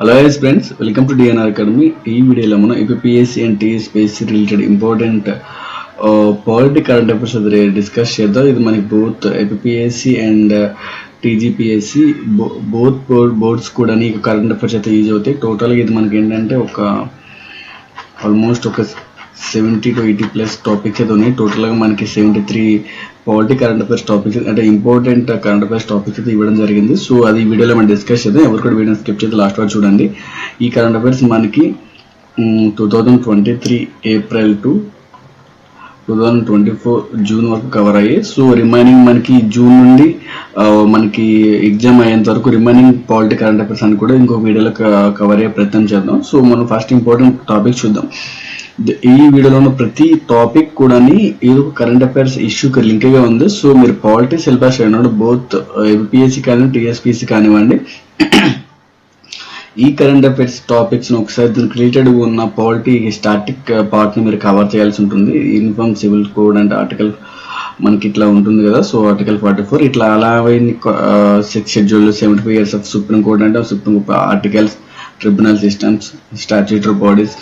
Hello yes friends welcome to DNR academy ఈ వీడియోలో మనం APSC and TSPSC related important polity current affairs అది discuss చేద్దాం. ఇది మనకి both APSC and TGPSC both boards కూడా కరెంట్ అఫైర్స్ అయితే యూజ్ అవుతాయి. టోటల్గా ఇది మనకి ఏంటంటే ఒక ఆల్మోస్ట్ ఒక seventy to eighty plus topics అయితే ఉన్నాయి. టోటల్గా మనకి seventy three polity current affairs topics అంటే ఇంపార్టెంట్ కరెంట్ అఫైర్స్ టాపిక్స్ అయితే ఇవ్వడం జరిగింది. సో అది ఈ వీడియోలో మనం డిస్కస్ చేద్దాం. ఎవరు కూడా వీడియో స్కిప్ చేస్తే లాస్ట్ వరకు చూడండి. ఈ కరెంట్ అఫైర్స్ మనకి two thousand twenty three April to two thousand twenty four June వరకు కవర్ అయ్యాయి. సో రిమైనింగ్ మనకి జూన్ నుండి మనకి ఎగ్జామ్ అయ్యేంత వరకు రిమైనింగ్ పాలిటీ కరెంట్ అఫైర్స్ అని కూడా ఇంకో వీడియోలో కవర్ అయ్యే ప్రయత్నం చేద్దాం. సో మనం ఫస్ట్ ఇంపార్టెంట్ టాపిక్ చూద్దాం. ఈ వీడియోలో ఉన్న ప్రతి టాపిక్ కూడా ఏదో ఒక కరెంట్ అఫైర్స్ ఇష్యూకి లింక్గా ఉంది. సో మీరు పాలిటీ సిలబస్ అయినాడు బోత్ ఎంపీఎస్సీ కానీ టీఎస్పీసీ కానివ్వండి ఈ కరెంట్ అఫైర్స్ టాపిక్స్ ఒకసారి దీనికి రిలేటెడ్ ఉన్న పాలిటీ స్టాటిక్ పార్ట్ని మీరు కవర్ చేయాల్సి ఉంటుంది. యూనిఫామ్ సివిల్ కోడ్ అంటే ఆర్టికల్ మనకి ఇట్లా ఉంటుంది కదా. సో ఆర్టికల్ ఫార్టీ ఫోర్ ఇట్లా అలా six schedule seventy five years of supreme court అంటే supreme articles tribunal systems statutory bodies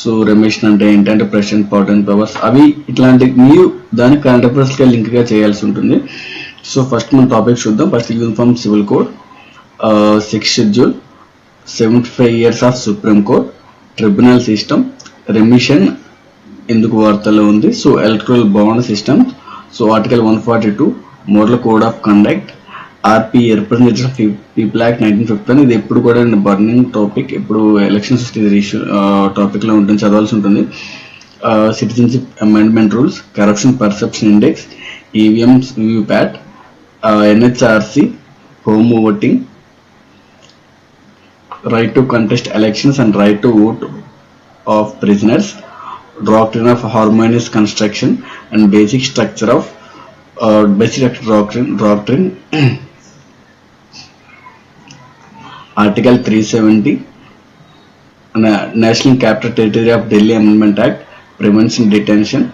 so remission అంటే ఏంటంటే ప్రెసిడెంట్ పవర్ అండ్ పవర్స్. అవి ఇట్లాంటి మీరు దాని కరెంట్ అఫైర్స్ లింక్గా చేయాల్సి ఉంటుంది. సో ఫస్ట్ మనం టాపిక్ చూద్దాం. First uniform civil code six schedule seventy five years of supreme court tribunal system remission ఎందుకు వార్తల్లో ఉంది? So electoral bond system so article one forty two model code of conduct RP representative of people act nineteen fifteen ఇది ఎప్పుడు కూడా burning topic ఎప్పుడు elections issue టాపిక్లో ఉంటుంది చదవాల్సి ఉంటుంది. Citizenship amendment rules corruption perception index EVMs PAT NHRC home voting right to contest elections and right to vote of prisoners doctrine of harmonious construction and basic structure of basic basic doctrine, article three seventy national capital territory of Delhi amendment act prevention detention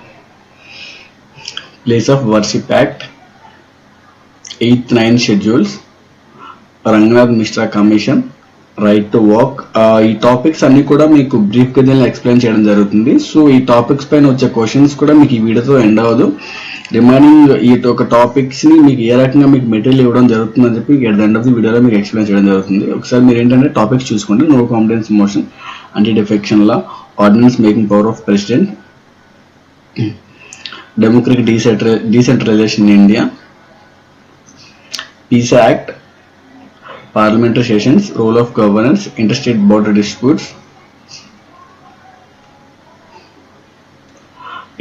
place of worship act eighth nine schedules Ranganath Mishra commission right to walk ఈ topics అన్ని కూడా మీకు బ్రీఫ్గా explain చేయడం జరుగుతుంది. So ఈ topics పైన వచ్చే క్వశ్చన్స్ కూడా మీకు ఈ వీడియోతో ఎండ్ అవ్వదు. రిమైనింగ్ ఈ ఒక టాపిక్స్ని మీకు ఏ రకంగా మీకు మెటీరియల్ ఇవ్వడం జరుగుతుందని చెప్పి at the end of the వీడియోలో మీకు ఎక్స్ప్లెయిన్ చేయడం జరుగుతుంది. ఒకసారి మీరు ఏంటంటే టాపిక్స్ చూసుకోండి. No confidence motion anti defection law ordinance making power of president democratic decentralisation in India peace act parliamentary sessions rule of governance interstate border disputes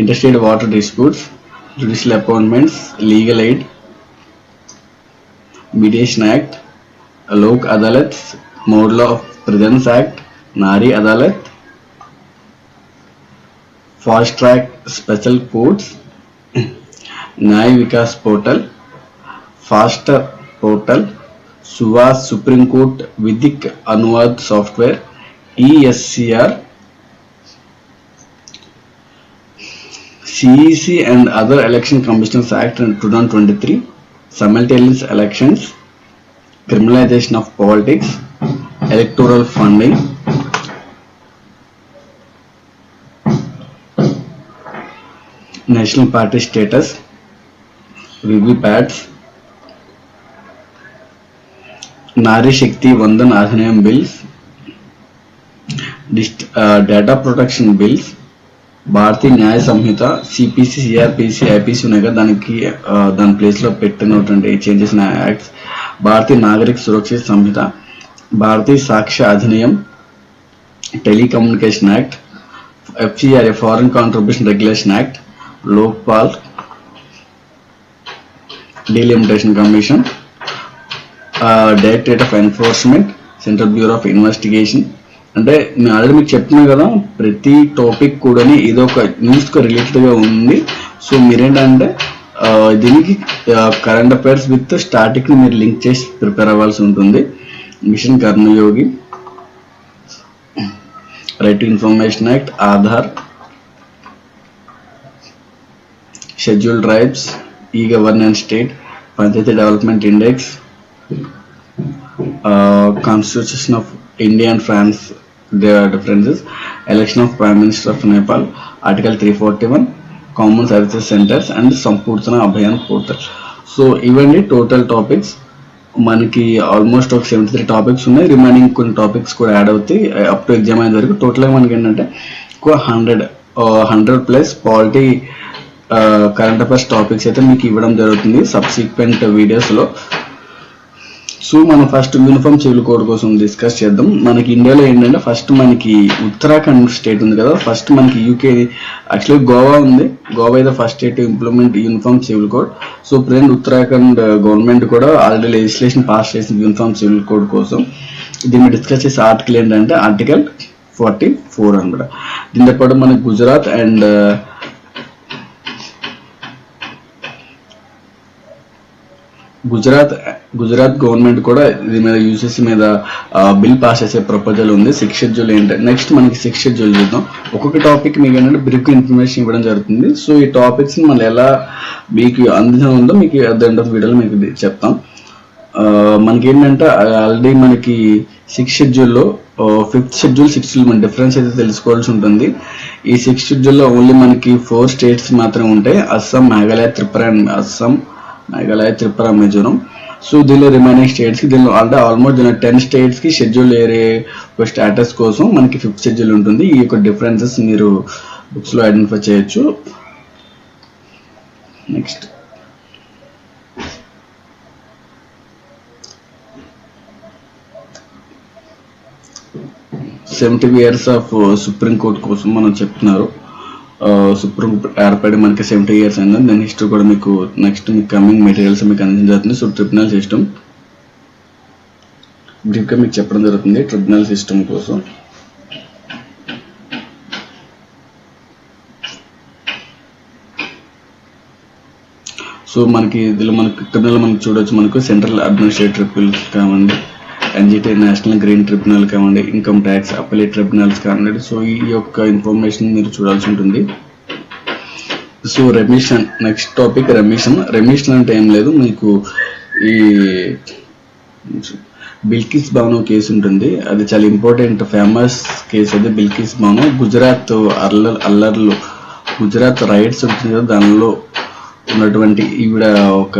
interstate water disputes judicial appointments, legal aid, Mediation Act, Lok Adalat, Model of Prisons Act, Nari Adalat, Fast Track Special Courts, Nyay Vikas Portal, Faster Portal, SUVAS supreme court Vidhik Anuvad software ESCR CEC and other election commissioners act two thousand twenty three simultaneous elections criminalisation of politics electoral funding national party status VVPATs Nari Shakti Vandan Adhiniyam bills dist data protection bills Bharatiya Nyaya Sanhita CPC CrPC IPC ఉన్నాయి. కదా దానికి దాని ప్లేస్లో పెట్టినటువంటి changes acts Bharatiya Nagarik Surakshita Sanhita Bharatiya Sakshya Adhiniyam telecommunication act FCRA foreign contribution regulation act Lokpal delimitation commission directorate of enforcement central bureau of investigation అంటే నేను already మీకు చెప్తున్నా కదా ప్రతి టాపిక్ కూడా ఏదో ఒక న్యూస్కి రిలేటెడ్గా గా ఉంది. సో మీరేంటంటే దీనికి కరెంట్ అఫైర్స్ విత్ స్టాటిక్ని మీరు లింక్ చేసి ప్రిపేర్ అవ్వాల్సి ఉంటుంది. Mission Karmayogi right to information act Aadhaar schedule tribes e governance state panchayati development index constitution of India and France France, there are differences. Election of Prime Minister of Nepal, Article 341, Common Services Centers and Sampurtana Abhayan Portal. So ఇవన్నీ total topics మనకి almost ఒక seventy three topics ఉన్నాయి remaining కొన్ని topics కూడా add అవుతాయి up to exam అయిన వరకు టోటల్గా మనకి ఏంటంటే ఎక్కువ hundred hundred plus polity current affairs topics అయితే మీకు ఇవ్వడం జరుగుతుంది సబ్సిక్వెంట్ వీడియోస్లో సో మనం ఫస్ట్ యూనిఫామ్ సివిల్ కోడ్ కోసం డిస్కస్ చేద్దాం. మనకి ఇండియాలో ఏంటంటే ఫస్ట్ మనకి ఉత్తరాఖండ్ స్టేట్ ఉంది కదా. ఫస్ట్ మనకి యూకే యాక్చువల్లీ గోవా ఉంది. గోవా అయితే first state implement uniform civil code so present Uttarakhand uh, government కూడా ఆల్రెడీ లెజిస్లేషన్ పాస్ చేసింది యూనిఫామ్ సివిల్ కోడ్ కోసం. దీన్ని డిస్కస్ చేసే ఆర్టికల్ ఏంటంటే ఆర్టికల్ ఫార్టీ ఫోర్ అనమాట. దీంతో పాటు మనకి గుజరాత్ అండ్ గుజరాత్ గుజరాత్ గవర్నమెంట్ కూడా దీని మీద యూసీసీ మీద బిల్ పాస్ చేసే ప్రపోజల్ ఉంది. సిక్స్ షెడ్యూల్ ఏంటంటే నెక్స్ట్ మనకి సిక్స్ షెడ్యూల్ చూద్దాం. ఒక్కొక్క టాపిక్ మీకు ఏంటంటే బ్రీఫ్ ఇన్ఫర్మేషన్ ఇవ్వడం జరుగుతుంది. సో ఈ టాపిక్స్ మనం ఎలా మీకు అందించడం ఉందో మీకు అట్ ద ఎండ్ ఆఫ్ వీడియోలో మీకు చెప్తాం. మనకేంటంటే మనకి ఏంటంటే ఆల్రెడీ మనకి సిక్స్ షెడ్యూల్లో ఫిఫ్త్ షెడ్యూల్ సిక్స్త్ షెడ్యూల్ మన డిఫరెన్స్ అయితే తెలుసుకోవాల్సి ఉంటుంది. ఈ సిక్స్ షెడ్యూల్లో ఓన్లీ మనకి ఫోర్ స్టేట్స్ మాత్రమే ఉంటాయి. అస్సాం మేఘాలయ త్రిపుర అండ్ అస్సాం. మేఘాలయ త్రిపుర మిజోరం. సో దీనిలో రిమైనింగ్ స్టేట్స్కి దీనిలో అంటే ఆల్మోస్ట్ దీనిలో టెన్ స్టేట్స్కి షెడ్యూల్ షెడ్యూల్ ఒక స్టేటస్ కోసం మనకి ఫిఫ్త్ షెడ్యూల్ ఉంటుంది. ఈ యొక్క డిఫరెన్సెస్ మీరు బుక్స్లో ఐడెంటిఫై చేయొచ్చు. Next seventy years of supreme court కోసం మనం చెప్తున్నారు. సుప్రీం ఏర్పడి మనకి సెవెంటీ ఇయర్స్ అయింది. దాని హిస్టరీ కూడా మీకు నెక్స్ట్ మీకు కమింగ్ మెటీరియల్స్ మీకు అందించడం జరుగుతుంది సో ట్రిబ్యునల్ సిస్టమ్ బ్రీఫ్గా మీకు చెప్పడం జరుగుతుంది. ట్రిబ్యునల్ సిస్టమ్ కోసం. సో మనకి ఇందులో మనకి ట్రిబ్యునల్ మనకి చూడొచ్చు. మనకు సెంట్రల్ అడ్మినిస్ట్రేటివ్ ట్రిబ్యునల్ కావండి ఎన్జిటి నేషనల్ గ్రీన్ ట్రిబ్యునల్ కావండి ఇన్కమ్ ట్యాక్స్ అప్పలే ట్రిబ్యునల్స్ కావండి సో ఈ యొక్క ఇన్ఫర్మేషన్ మీరు చూడాల్సి ఉంటుంది. So remission next topic remission remission అంటే ఏం లేదు. మీకు ఈ బిల్కిస్ బాను కేసు ఉంటుంది. అది చాలా ఇంపార్టెంట్ ఫేమస్ కేసు అది బిల్కిస్ బాను గుజరాత్ అల్ల అల్లర్లు గుజరాత్ రైట్స్ ఉంటుంది కదా దానిలో ఉన్నటువంటి ఈవిడ ఒక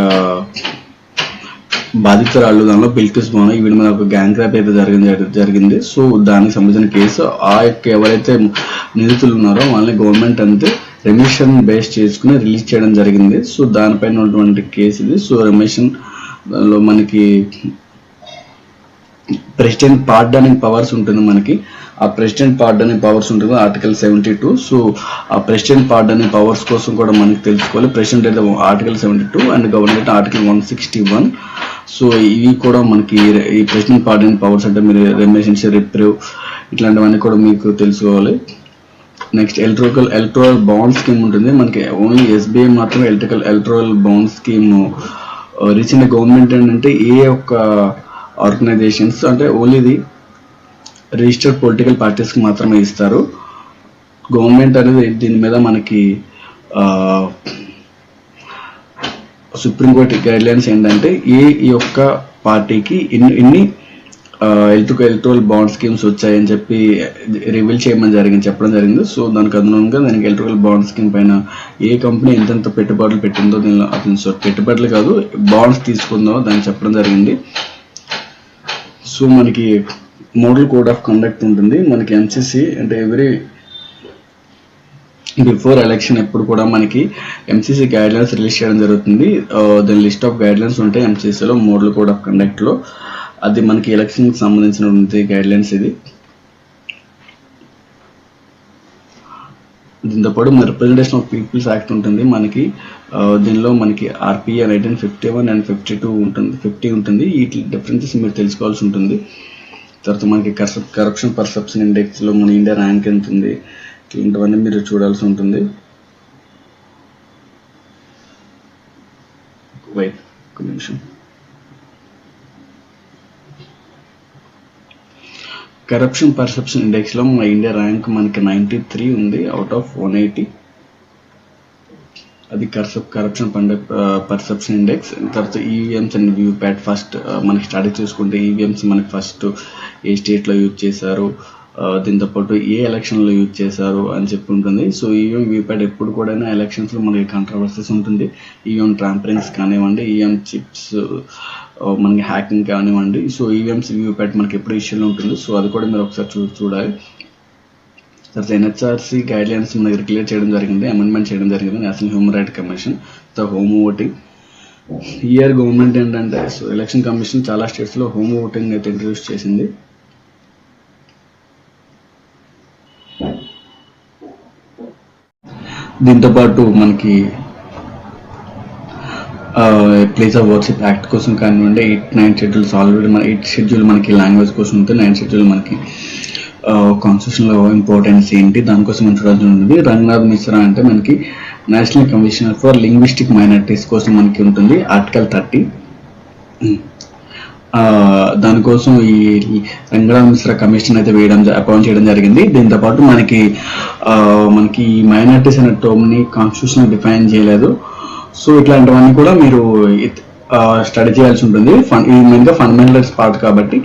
బాధితురాళ్ళు దానిలో బిల్కిస్ బాను ఈవిడ మీద ఒక గ్యాంగ్ ర్యాప్ అయితే జరిగింది జరిగింది. సో దానికి సంబంధించిన కేసు ఆ యొక్క ఎవరైతే నిందితులు ఉన్నారో వాళ్ళని గవర్నమెంట్ అంతే రెమిషన్ బేస్ చేసుకుని రిలీజ్ చేయడం జరిగింది. సో దానిపైన ఉన్నటువంటి కేసు ఇది. సో రెమిషన్లో మనకి ప్రెసిడెంట్ పార్డనింగ్ పవర్స్ ఉంటుంది మనకి. ఆ ప్రెసిడెంట్ పార్డనింగ్ పవర్స్ ఉంటుంది ఆర్టికల్ సెవెంటీ టూ సో ఆ ప్రెసిడెంట్ పార్డనింగ్ పవర్స్ కోసం కూడా మనకి తెలుసుకోవాలి. ప్రెసిడెంట్ అయితే article seventy two and government article one sixty one so ఇవి కూడా మనకి ఈ ప్రెసిడెంట్ పార్డనింగ్ పవర్స్ అంటే మీరు రెమిషన్స్ రిప్రూవ్ ఇట్లాంటివన్నీ కూడా మీకు తెలుసుకోవాలి. Next electrical electoral bond scheme ఉంటుంది. మనకి ఓన్లీ ఎస్బీఐ మాత్రమే electrical electoral bond scheme recent government ఏంటంటే ఏ ఒక్క ఆర్గనైజేషన్స్ అంటే ఓన్లీ ఇది రిజిస్టర్డ్ పొలిటికల్ పార్టీస్కి మాత్రమే ఇస్తారు. గవర్నమెంట్ అనేది దీని మీద మనకి uh, సుప్రీంకోర్టు గైడ్ లైన్స్ ఏంటంటే ఏ ఈ యొక్క పార్టీకి ఎన్ని ఎన్ని ఎలక్ట్రికల్ ఎలక్ట్రల్ బాండ్ స్కీమ్స్ వచ్చాయని చెప్పి రివీల్ చేయమని జరిగింది చెప్పడం జరిగింది. సో దానికి అనుగుణంగా దానికి ఎలక్ట్రికల్ బాండ్ స్కీమ్ పైన ఏ కంపెనీ ఎంతెంత పెట్టుబడులు పెట్టిందో దీనిలో అతను సో పెట్టుబడులు కాదు బాండ్స్ తీసుకుందో దాన్ని చెప్పడం జరిగింది. సో మనకి మోడల్ కోడ్ ఆఫ్ కండక్ట్ ఉంటుంది. మనకి ఎంసీసీ అంటే ఎవ్రీ బిఫోర్ ఎలక్షన్ ఎప్పుడు కూడా మనకి ఎంసీసీ గైడ్ లైన్స్ రిలీజ్ చేయడం జరుగుతుంది. దాని లిస్ట్ ఆఫ్ గైడ్ లైన్స్ ఉంటాయి ఎంసీసీలో మోడల్ కోడ్ ఆఫ్ కండక్ట్లో అది మనకి ఎలక్షన్కి సంబంధించినటువంటి సంబంధించిన గైడ్ లైన్స్ ఇది. దీంతో పాటు మన రిప్రజెంటేషన్ ఆఫ్ పీపుల్స్ యాక్ట్ ఉంటుంది. మనకి దీనిలో మనకి RPI nineteen fifty one and fifty two ఉంటుంది. ఫిఫ్టీ ఉంటుంది. ఈ డిఫరెన్సెస్ మీరు తెలుసుకోవాల్సి ఉంటుంది. తర్వాత మనకి కరప్షన్ పర్సెప్షన్ ఇండెక్స్లో మన ఇండియా ర్యాంక్ ఎంత ఉంది. ఇట్లాంటివన్నీ మీరు చూడాల్సి ఉంటుంది. వెయిట్ ఒక నిమిషం. కరప్షన్ పర్సెప్షన్ ఇండెక్స్లో మన ఇండియా ర్యాంక్ మనకి నైన్టీ త్రీ ఉంది అవుట్ ఆఫ్ వన్ ఎయిటీ అది కరప్షన్ కరప్షన్ పండ పర్సెప్షన్ ఇండెక్స్ తర్వాత EVMs and VVPAT first మనకి స్టడీ చూసుకుంటే ఈవీఎంస్ మనకి ఫస్ట్ ఏ స్టేట్లో యూజ్ చేశారు దీంతో పాటు ఏ ఎలక్షన్లో యూజ్ చేశారు అని చెప్పి ఉంటుంది. సో ఈవీఎం వీప్యాడ్ ఎప్పుడు కూడా ఎలక్షన్స్లో మనకి కాంట్రవర్సీస్ ఉంటుంది. ఈవీఎం ట్రాంపరెన్స్ కానివ్వండి ఈవీఎం చిప్స్ మనకి హ్యాకింగ్ కానివ్వండి. సో ఈవీఎంస్ వీప్యాట్ మనకి ఎప్పుడు ఇష్యూలో ఉంటుంది. సో అది కూడా మీరు ఒకసారి చూ చూడాలి. తర్వాత ఎన్హెచ్ఆర్సీ గైడ్ లైన్స్ మన దగ్గర క్లియర్ చేయడం జరిగింది అమెండ్మెంట్ చేయడం జరిగింది నేషనల్ హ్యూమన్ రైట్ కమిషన్ తర్వాత హోమ్ ఓటింగ్ ఇయర్ గవర్నమెంట్ ఏంటంటే సో ఎలక్షన్ కమిషన్ చాలా స్టేట్స్లో హోమ్ ఓటింగ్ అయితే ఇంట్రడ్యూస్ చేసింది. దీంతో పాటు మనకి ప్లేస్ ఆఫ్ వర్క్షిప్ యాక్ట్ కోసం కానివ్వండి ఎయిట్ నైన్ షెడ్యూల్స్ ఆల్రెడీ మన ఎయిట్ షెడ్యూల్ మనకి లాంగ్వేజ్ కోసం ఉంటుంది నైన్ షెడ్యూల్ మనకి కాన్స్టిట్యూషన్లో ఇంపార్టెన్స్ ఏంటి దానికోసం మనం చూడాల్సి ఉంటుంది. రంగనాథ్ మిశ్రా అంటే మనకి national commissioner for linguistic minorities కోసం మనకి ఉంటుంది. ఆర్టికల్ థర్టీ దానికోసం ఈ రంగరామ మిశ్రా కమిషన్ అయితే వేయడం అపాయింట్ చేయడం జరిగింది. దీంతో పాటు మనకి మనకి మైనారిటీస్ అనే టర్మ్ కాన్స్టిట్యూషన్ డిఫైన్ చేయలేదు. సో ఇట్లాంటివన్నీ కూడా మీరు స్టడీ చేయాల్సి ఉంటుంది. ఫన్ ఇది మెయిన్గా ఫండమెంటల్స్ పార్ట్ కాబట్టి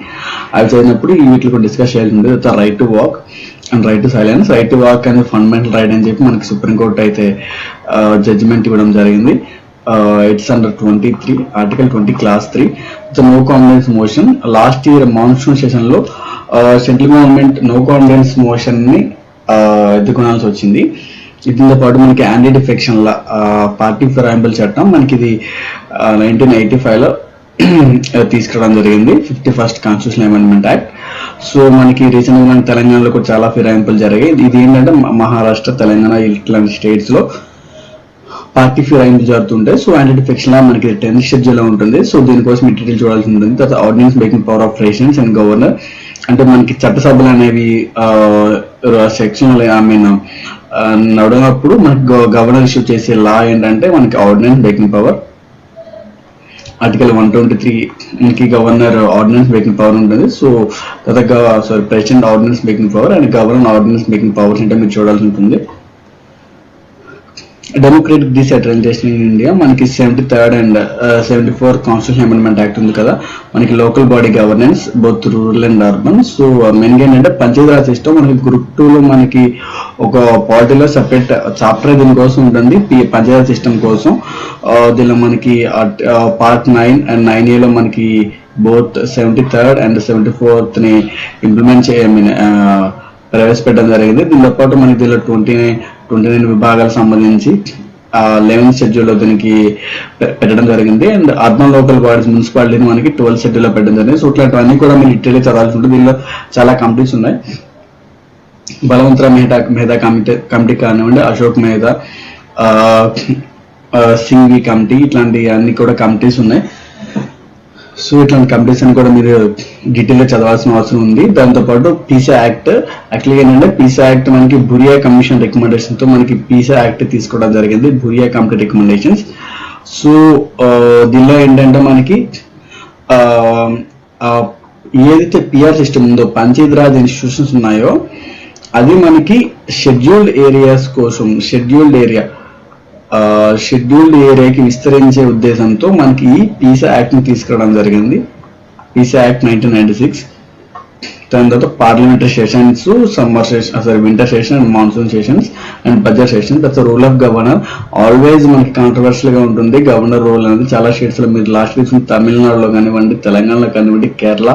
అవి చదివినప్పుడు ఈ వీటిలో డిస్కస్ చేయాల్సి ఉంటుంది. Right to walk and right to silence right to walk అనేది ఫండమెంటల్ రైట్ అని చెప్పి మనకి సుప్రీంకోర్టు అయితే జడ్జిమెంట్ ఇవ్వడం జరిగింది. It's under twenty three article twenty clause three no confidence motion last year monsoon సెషన్లో సెంట్రల్ గవర్నమెంట్ నో కాన్ఫిడెన్స్ మోషన్ని uh, ఎదుర్కొనాల్సి వచ్చింది. దీంతో పాటు మనకి యాంటీ డిఫెక్షన్ లా పార్టీ ఫిరాయింపుల చట్టం మనకి ఇది నైన్టీన్ ఎయిటీ ఫైవ్లో తీసుకురావడం జరిగింది. Fifty first constitution amendment act so మనకి రీసెంట్గా మన తెలంగాణలో కూడా చాలా ఫిరాయింపులు జరిగాయి. ఇది ఏంటంటే మహారాష్ట్ర తెలంగాణ ఇట్లాంటి స్టేట్స్ లో పార్టీ ఫిరాయింపులు జరుగుతుంటాయి సో యాంటీ లా మనకి టెన్త్ షెడ్యూల్లో ఉంటుంది. సో దీనికోసం ఈ డీటెయిల్ చూడాల్సి ఉంటుంది. తర్వాత ordinance making power of presidents and governor అంటే మనకి చట్టసభలు అనేవి సెక్షన్ ఐ మీన్ నడవనప్పుడు మనకి గవర్నర్ ఇష్యూ చేసే లా ఏంటంటే మనకి ordinance making power article one twenty three మనకి గవర్నర్ ఆర్డినెన్స్ మేకింగ్ పవర్ ఉంటుంది. సో తర్వాత sorry president ordinance making power and governor ordinance making powers అంటే మీరు చూడాల్సి ఉంటుంది. డెమోక్రటిక్ డిసెంట్రలైజేషన్ ఇన్ ఇండియా మనకి seventy third and seventy four constitution amendment act ఉంది కదా. మనకి local body governance both rural and urban so మెయిన్గా ఏంటంటే పంచాయతీరాజ్ సిస్టమ్ మనకి గ్రూప్ టూ లో మనకి ఒక పార్టీలో సెపరేట్ చాప్టర్ దీనికోసం ఉంటుంది పంచాయతీరాజ్ సిస్టమ్ కోసం. Uh, దీనిలో మనకి పార్ట్ నైన్ అండ్ నైన్ ఏలో మనకి both seventy third and seventy ఫోర్త్ని implement చేయ uh, ప్రవేశపెట్టడం జరిగింది. దీంతో పాటు మనకి దీనిలో ట్వంటీ ట్వంటీ రెండు విభాగాలకు సంబంధించి లెవెన్ షెడ్యూల్లో దీనికి పెట్టడం జరిగింది. అండ్ అర్బన్ లోకల్ బాడీస్ మున్సిపాలిటీని మనకి ట్వెల్వ్ షెడ్యూల్లో పెట్టడం జరిగింది. సో ఇట్లాంటివన్నీ కూడా మీరు ఇటలీ చదవాల్సి ఉంటుంది. దీనిలో చాలా కమిటీస్ ఉన్నాయి. బలవంతరా మెహతా మెహతా కమిటీ కమిటీ కానివ్వండి అశోక్ మెహతా ఆ, కమిటీ ఇట్లాంటి అన్ని కూడా కమిటీస్ ఉన్నాయి. సో ఇట్లాంటి కంప్లీషన్ కూడా మీరు డీటెయిల్గా చదవాల్సిన అవసరం ఉంది. దాంతో పాటు పీసా యాక్ట్ యాక్చువల్గా ఏంటంటే పీసా యాక్ట్ మనకి బురియా కమిషన్ రికమెండేషన్తో మనకి పీసా యాక్ట్ తీసుకోవడం జరిగింది బురియా కమిటీ రికమెండేషన్స్ సో దీనిలో ఏంటంటే మనకి ఏదైతే పిఆర్ సిస్టమ్ ఉందో పంచాయతీరాజ్ ఇన్స్టిట్యూషన్స్ ఉన్నాయో అది మనకి షెడ్యూల్డ్ ఏరియాస్ కోసం షెడ్యూల్డ్ ఏరియా షెడ్యూల్డ్ ఏరియాకి విస్తరించే ఉద్దేశంతో మనకి ఈ పీసా యాక్ట్ని తీసుకురావడం జరిగింది. PESA act nineteen ninety six. దాని తర్వాత parliamentary sessions summer session sorry winter session and monsoon sessions and budget session తర్వాత రూల్ ఆఫ్ గవర్నర్ ఆల్వేస్ మనకి కాంట్రవర్షియల్గా ఉంటుంది. గవర్నర్ రూల్ అనేది చాలా స్టేట్స్లో మీరు లాస్ట్ వీక్ తమిళనాడులో కానివ్వండి తెలంగాణలో కానివ్వండి కేరళ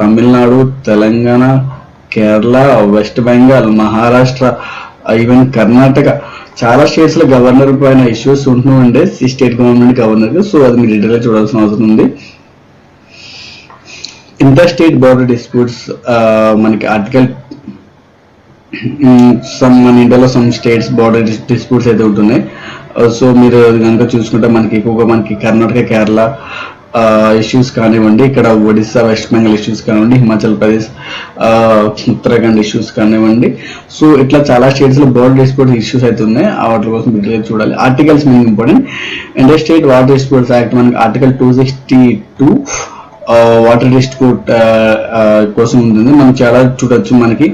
తమిళనాడు తెలంగాణ కేరళ వెస్ట్ బెంగాల్ మహారాష్ట్ర ఈవెన్ కర్ణాటక చాలా స్టేట్స్లో గవర్నర్ పైన ఇష్యూస్ ఉంటూ ఉండే స్టేట్ గవర్నమెంట్ గవర్నర్ సో అది మీరు డీటెయిల్ చూడాల్సిన అవసరం ఉంది. ఇంటర్ స్టేట్ బోర్డర్ డిస్ప్యూట్స్ మనకి ఆర్టికల్ సమ్ mm, మన ఇండియాలో సమ్ స్టేట్స్ బోర్డర్ డిస్ప్యూట్స్ అయితే ఉంటున్నాయి. Uh, సో మీరు కనుక చూసుకుంటే మనకి ఎక్కువగా మనకి కర్ణాటక కేరళ ఇష్యూస్ కానివ్వండి ఇక్కడ ఒడిస్సా వెస్ట్ బెంగాల్ ఇష్యూస్ కానివ్వండి హిమాచల్ ప్రదేశ్ ఉత్తరాఖండ్ ఇష్యూస్ కానివ్వండి. సో ఇట్లా చాలా స్టేట్స్లో బోర్డర్ ఇష్యూస్ అయితే ఉన్నాయి. ఆ వాటి కోసం డీటెయిల్ చూడాలి. Articles main important inter state water disputes act మనకి article two sixty two water dispute కోసం ఉంటుంది. మనం చాలా చూడొచ్చు మనకి.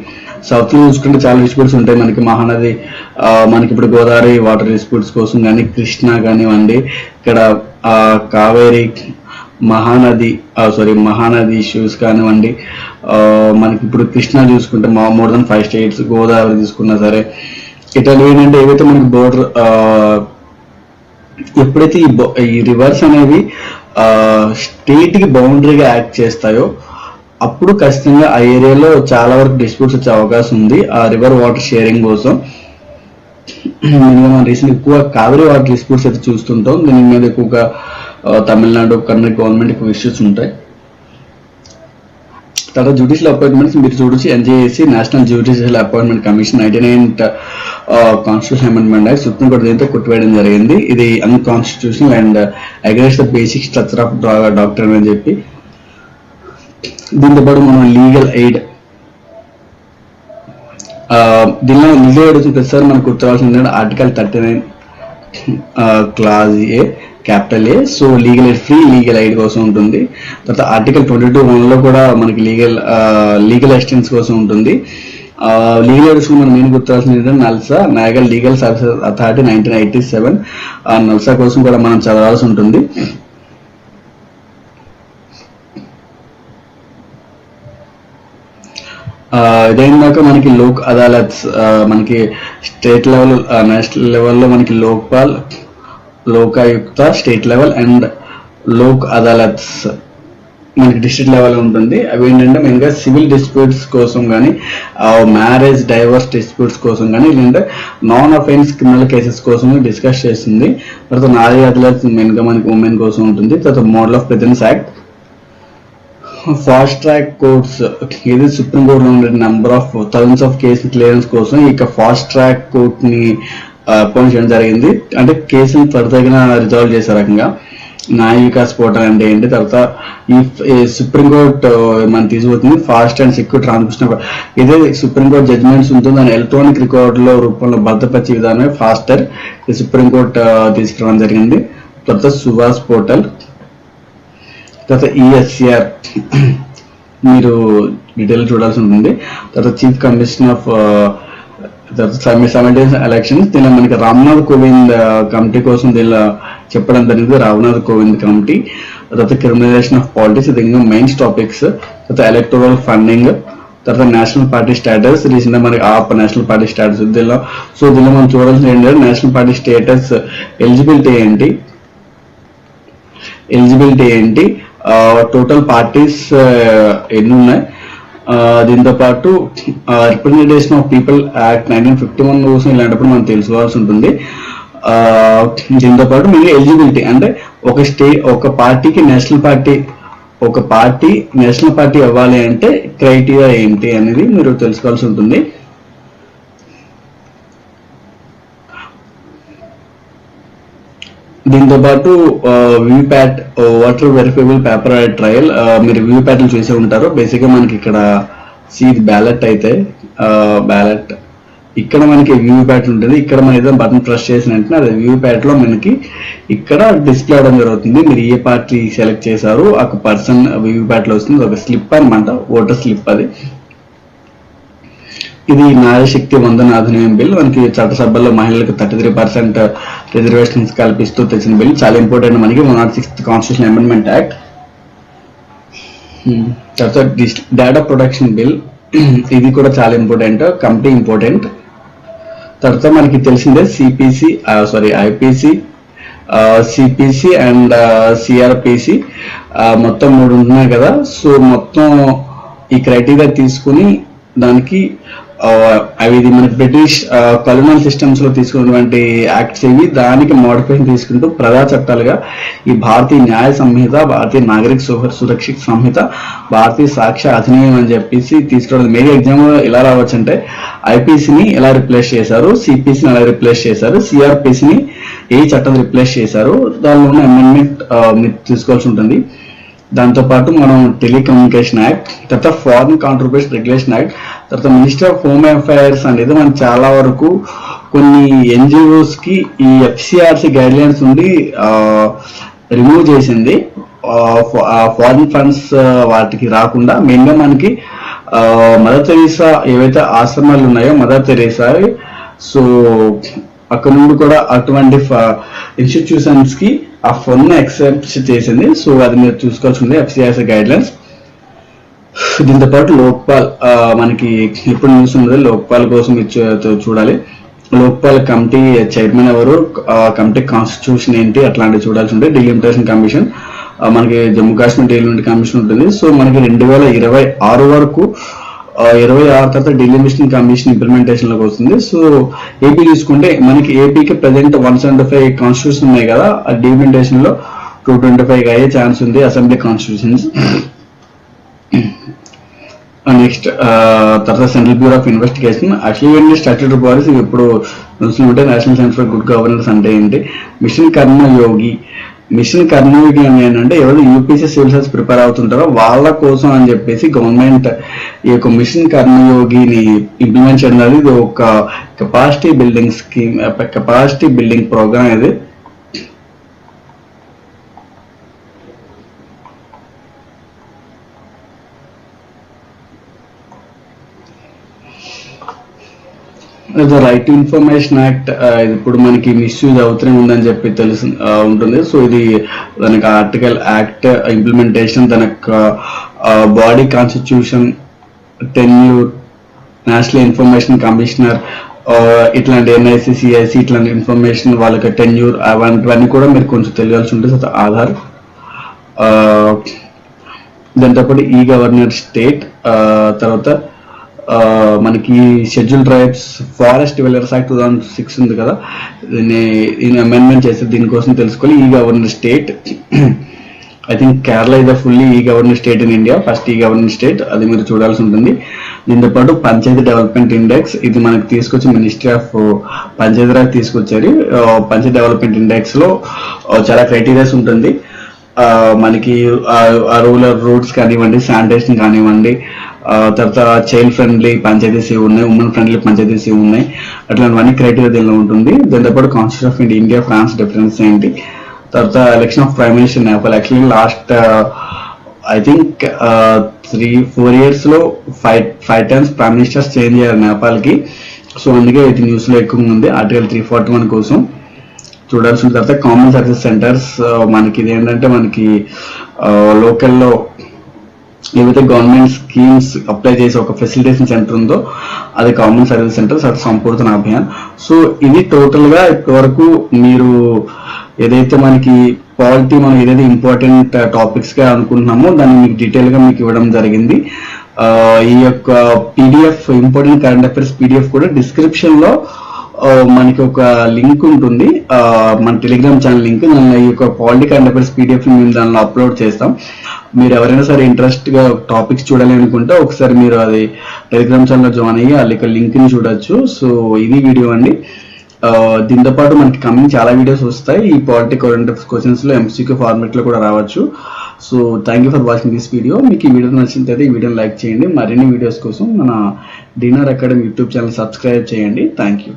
సౌత్లో చూసుకుంటే చాలా డిస్ప్యూట్స్ ఉంటాయి. మనకి మహానది మనకి ఇప్పుడు గోదావరి వాటర్ డిస్ప్యూట్స్ కోసం కానీ కృష్ణా కానివ్వండి ఇక్కడ కావేరి మహానది సారీ మహానది ఇష్యూస్ కానివ్వండి మనకి ఇప్పుడు కృష్ణ చూసుకుంటే more than five states Godavari తీసుకున్నా సరే ఇటలీ ఏంటంటే ఏవైతే మనకి బోర్డర్ ఎప్పుడైతే ఈ ఈ రివర్స్ అనేవి స్టేట్కి బౌండరీగా యాక్ట్ చేస్తాయో అప్పుడు ఖచ్చితంగా ఆ ఏరియాలో చాలా వరకు డిస్ప్యూట్స్ వచ్చే అవకాశం ఉంది. ఆ రివర్ వాటర్ షేరింగ్ కోసం. మనం రీసెంట్ ఎక్కువ కావేరీ వాటర్ డిస్ప్యూట్స్ అయితే చూస్తుంటాం. దీని మీద ఎక్కువగా తమిళనాడు కర్ణాటక గవర్నమెంట్ ఎక్కువ ఇష్యూస్ ఉంటాయి. తర్వాత జ్యుడిషియల్ అపాయింట్మెంట్స్ మీరు చూడొచ్చు. NJAC national judicial appointment commission ninety nine constitution amendment act supreme court దీంతో కొట్టివేయడం జరిగింది. ఇది unconstitutional and against the basic structure of doctor అని చెప్పి. దీంతో పాటు మనం లీగల్ ఎయిడ్ దీనిలో లీగల్ ఎయిడ్ వచ్చిన ప్రతిసారి మనకు గుర్తురావాల్సింది article thirty nine clause A capital A so legal aid free legal aid కోసం ఉంటుంది. తర్వాత ఆర్టికల్ ట్వంటీ టూ వన్లో కూడా మనకి లీగల్ లీగల్ అసిస్టెన్స్ కోసం ఉంటుంది. లీగల్ ఎయిడ్స్ మనం నేను గుర్తురాల్సింది ఏంటంటే NALSA నాగల్ legal services authority nineteen eighty seven ఆ నల్సా కోసం కూడా మనం చదవాల్సి ఉంటుంది. ఇదేందాక మనకి లోక్ అదాలత్స్ మనకి స్టేట్ లెవెల్ నేషనల్ లెవెల్లో మనకి Lokpal Lokayukta state level and Lok Adalats మనకి డిస్ట్రిక్ట్ లెవెల్ ఉంటుంది. అవి ఏంటంటే మెయిన్గా సివిల్ డిస్ప్యూట్స్ కోసం కానీ మ్యారేజ్ డైవర్స్ డిస్ప్యూట్స్ కోసం కానీ లేదంటే నాన్ అఫెన్స్ క్రిమినల్ కేసెస్ కోసం డిస్కస్ చేస్తుంది. తర్వాత నారీ అదాలత్ మెయిన్గా మనకి ఉమెన్ కోసం ఉంటుంది. తర్వాత model of presence act. Fast track courts ఇది సుప్రీం కోర్టులో ఉండే number of thousands of case clearance కోసం ఇక ఫాస్ట్ ట్రాక్ కోర్ట్ని అపాయింట్ చేయడం జరిగింది. అంటే కేసుని త్వరితగిన రిజాల్వ్ చేసే రకంగా న్యాయ వికాస్ అంటే ఏంటి? తర్వాత ఈ సుప్రీం కోర్ట్ మనం తీసుకుపోతుంది ఫాస్ట్ అండ్ సెక్యూర్ ట్రాన్స్మిషన్ ఇదే సుప్రీం కోర్ట్ జడ్జ్మెంట్స్ ఉంటుందో. దాని ఎలక్ట్రానిక్ రికార్డ్లో రూపంలో భద్రపరిచే విధానమే ఫాస్టర్ సుప్రీం కోర్ట్ తీసుకురావడం జరిగింది. తర్వాత సుభాష్ పోర్టల్. తర్వాత ఈఎస్ఆర్ మీరు డీటెయిల్ చూడాల్సి ఉంటుంది. తర్వాత chief commissioner of simultaneous elections దీనిలో మనకి రామ్నాథ్ కోవింద్ uh, కమిటీ కోసం దీనిలో చెప్పడం జరిగింది. రామ్నాథ్ కోవింద్ కమిటీ తర్వాత క్రిమినలైజేషన్ ఆఫ్ పాలిటిక్స్ ఇది ఇంకా మెయిన్స్ టాపిక్స్ తర్వాత ఎలక్టోరల్ ఫండింగ్ తర్వాత నేషనల్ పార్టీ స్టేటస్ రీసెంట్ మనకి ఆప్ నేషనల్ పార్టీ స్టేటస్ దీనిలో సో దీనిలో మనం చూడాల్సిన ఏంటంటే నేషనల్ పార్టీ స్టేటస్ ఎలిజిబిలిటీ ఏంటి? ఎలిజిబిలిటీ ఏంటి? Uh, టోటల్ పార్టీస్ uh, ఎన్ని ఉన్నాయి? దీంతో పాటు representation of people act nineteen fifty one కోసం ఇలాంటప్పుడు మనం తెలుసుకోవాల్సి ఉంటుంది. దీంతో పాటు మీరు ఎలిజిబిలిటీ అంటే ఒక స్టే ఒక పార్టీకి నేషనల్ పార్టీ ఒక పార్టీ నేషనల్ పార్టీ అవ్వాలి అంటే క్రైటీరియా ఏంటి అనేది మీరు తెలుసుకోవాల్సి ఉంటుంది. దీంతో పాటు VVPAT voter verifiable paper trail మీరు వీప్యాట్ చూసే ఉంటారు. బేసిక్గా మనకి ఇక్కడ సీట్ బ్యాలెట్ అయితే బ్యాలెట్ ఇక్కడ మనకి వ్యూ ప్యాట్ ఉంటుంది. ఇక్కడ మనం ఏదైనా బటన్ ప్రెస్ చేసిన వెంటనే అది వ్యూ ప్యాట్లో మనకి ఇక్కడ డిస్ప్లే అవడం జరుగుతుంది. మీరు ఏ పార్టీ సెలెక్ట్ చేశారు ఒక పర్సన్ వ్యూ ప్యాట్లో వస్తుంది. ఒక స్లిప్ అనమాట ఓటర్ స్లిప్ అది. ఇది నారీశక్తి వందన అధినియం బిల్. మనకి చట్టసభలో మహిళలకు థర్టీ త్రీ పర్సెంట్ రిజర్వేషన్స్ కల్పిస్తూ తెచ్చిన బిల్. చాలా ఇంపార్టెంట్ మనకి one naught sixth constitution amendment act. తర్వాత డేటా ప్రొటెక్షన్ బిల్ ఇది కూడా చాలా ఇంపార్టెంట్ కమిటీ ఇంపార్టెంట్. తర్వాత మనకి తెలిసిందే CPC sorry IPC CPC and CRPC మొత్తం మూడు ఉన్నాయి కదా. సో మొత్తం ఈ క్రైటీరియా తీసుకుని దానికి Uh, ఇది మన బ్రిటిష్ కల్వనల్ సిస్టమ్స్లో తీసుకున్నటువంటి యాక్ట్స్ ఇవి. దానికి మోడిఫికేషన్ తీసుకుంటూ ప్రజా చట్టాలుగా ఈ భారతీయ న్యాయ సంహిత భారతీయ నాగరిక సురక్ష సంహిత భారతీయ సాక్ష్య అధినియం అని చెప్పేసి తీసుకోవడం మెయిన్ ఎగ్జామ్ ఎలా రావచ్చు అంటే ఐపీసీని ఎలా రిప్లేస్ చేశారు సిపిసిని ఎలా రిప్లేస్ చేశారు సిఆర్పిసిని ఏ చట్టం రిప్లేస్ చేశారు దానిలో ఉన్న అమెండ్మెంట్ మీరు తీసుకోవాల్సి ఉంటుంది. దాంతో పాటు మనం టెలికమ్యూనికేషన్ యాక్ట్ తర్వాత ఫారిన్ కాంట్రిబ్యూషన్ రెగ్యులేషన్ యాక్ట్ తర్వాత మినిస్టర్ ఆఫ్ హోమ్ అఫైర్స్ అనేది మనం చాలా వరకు కొన్ని ఎన్జిఓస్కి ఈ ఎఫ్సిఆర్సి గైడ్ లైన్స్ నుండి రిమూవ్ చేసింది. ఫారిన్ ఫండ్స్ వాటికి రాకుండా మెయిన్గా మనకి మదర్ తెరీసా ఏవైతే ఆశ్రమాలు ఉన్నాయో మదర్ తెరీసా సో అక్కడ నుండి కూడా అటువంటి ఇన్స్టిట్యూషన్స్కి ఆ ఫండ్ ఎక్సెప్ట్ చేసింది. సో అది మీరు చూసుకోవాల్సింది ఎఫ్సిఆర్సీ గైడ్ లైన్స్ దీంతో పాటు లోక్పాల్ మనకి ఎప్పుడు న్యూస్ ఉన్నది లోక్పాల్ కోసం చూడాలి. లోక్పాల్ కమిటీ చైర్మన్ ఎవరు? కమిటీ కాన్స్టిట్యూషన్ ఏంటి? అట్లాంటివి చూడాల్సి ఉంటుంది. డిలిమిటేషన్ కమిషన్ మనకి జమ్మూ కాశ్మీర్ డెలిమిటేషన్ కమిషన్ ఉంటుంది. సో మనకి రెండు వేల ఇరవై ఆరు వరకు ఇరవై ఆరు తర్వాత డిలిమిషన్ కమిషన్ ఇంప్లిమెంటేషన్లోకి వస్తుంది. సో ఏపీ తీసుకుంటే మనకి ఏపీకి present one seventy five constitution ఉన్నాయి కదా. ఆ డిలిమిటేషన్లో టూ ట్వంటీ ఫైవ్ అయ్యే ఛాన్స్ ఉంది. అసెంబ్లీ కాన్స్టిట్యూషన్స్ నెక్స్ట్ తర్వాత central bureau of investigation actually ఇవన్నీ స్టాట్యూటరీ బాడీస్ ఇవి ఇప్పుడు చూస్తుంటే national center for good governance అంటే ఏంటి? మిషన్ కర్మయోగి మిషన్ కర్మయోగి అని ఏంటంటే ఎవరు యూపీసీ సివిల్ సర్వీస్ ప్రిపేర్ అవుతుంటారో వాళ్ళ కోసం అని చెప్పేసి గవర్నమెంట్ ఈ యొక్క మిషన్ కర్మయోగిని ఇంప్లిమెంట్ చేయడం ఇది ఒక capacity building scheme capacity building program ఇది. రైట్ ఇన్ఫర్మేషన్ యాక్ట్ ఇప్పుడు మనకి మిస్యూజ్ అవుతూనే ఉందని చెప్పి తెలుసు uh, ఉంటుంది. సో ఇది దానికి ఆర్టికల్ యాక్ట్ ఇంప్లిమెంటేషన్ తన body constitution tenure national information commissioner ఇట్లాంటి ఎన్ఐసి సిఐసి ఇట్లాంటి ఇన్ఫర్మేషన్ వాళ్ళకి టెన్యూర్ అవన్నీ కూడా మీరు కొంచెం తెలియాల్సి ఉంటుంది. సో ఆధార్. దాంతోపాటు ఈ గవర్నర్ స్టేట్ తర్వాత మనకి schedule tribes forest developers act two thousand six ఉంది కదా. దీన్ని అమెండ్మెంట్ చేస్తే దీనికోసం తెలుసుకోవాలి. ఈ governor state I think Kerala is the fully ఈ governor state in India first ఈ గవర్నర్ స్టేట్ అది మీరు చూడాల్సి ఉంటుంది. దీంతో పాటు పంచాయతీ డెవలప్మెంట్ ఇండెక్స్ ఇది మనకు తీసుకొచ్చి మినిస్ట్రీ ఆఫ్ పంచాయతీరాజ్ తీసుకొచ్చారు. పంచాయతీ డెవలప్మెంట్ ఇండెక్స్లో చాలా క్రైటీరియాస్ ఉంటుంది. ఆ, మనకి రూరల్ రూట్స్ కానివ్వండి శానిటేషన్ కానివ్వండి తర్వాత చైల్డ్ ఫ్రెండ్లీ పంచాయతీస్ ఉన్నాయి ఉమెన్ ఫ్రెండ్లీ పంచాయతీస్ ఉన్నాయి. అట్లాంటివన్నీ క్రైటీరియా దీనిలో ఉంటుంది. దాంతో పాటు constitution of India India France difference ఏంటి? తర్వాత election of prime minister Nepal actually last I think three four ఇయర్స్లో five five times prime ministers change అయ్యారు నేపాల్కి సో అందుకే ఇది న్యూస్లో ఎక్కువ ఉంది. ఆర్టికల్ త్రీ ఫార్టీ వన్ కోసం చూడాల్సిన తర్వాత కామన్ సర్వీస్ సెంటర్స్ మనకి ఇది ఏంటంటే మనకి లోకల్లో ఏవైతే గవర్నమెంట్ స్కీమ్స్ అప్లై చేసే ఒక ఫెసిలిటేషన్ సెంటర్ ఉందో అది కామన్ సర్వీస్ సెంటర్ అది సంపూర్ణ అభియాన్. సో ఇది టోటల్గా మీరు ఏదైతే మనకి పాలిటీ మనం ఏదైతే ఇంపార్టెంట్ టాపిక్స్ uh, గా అనుకుంటున్నామో దాన్ని మీకు డీటెయిల్గా మీకు ఇవ్వడం జరిగింది. Uh, ఈ యొక్క PDF important current affairs PDF కూడా డిస్క్రిప్షన్లో మనకి ఒక లింక్ ఉంటుంది. మన టెలిగ్రామ్ ఛానల్ లింక్. దానిలో ఈ యొక్క పాలిటిక్ అండ్ అఫేర్స్ పీడిఎఫ్ మేము దానిలో అప్లోడ్ చేస్తాం. మీరు ఎవరైనా సరే ఇంట్రెస్ట్గా టాపిక్స్ చూడాలి అనుకుంటే ఒకసారి మీరు అది టెలిగ్రామ్ ఛానల్ జాయిన్ అయ్యి వాళ్ళ లింక్ని లింక్ని చూడొచ్చు. సో ఇది వీడియో అండి. దీంతో పాటు మనకి కమింగ్ చాలా వీడియోస్ వస్తాయి. ఈ పాలిటిక్ కరెంట్ క్వశ్చన్స్లో ఎంసీక్యూ ఫార్మెట్లో కూడా రావచ్చు. So thank you for watching this video మీకు ఈ వీడియో నచ్చినట్లయితే ఈ వీడియోని లైక్ చేయండి. మరిన్ని వీడియోస్ కోసం మన dinner academy YouTube channel subscribe చేయండి. Thank you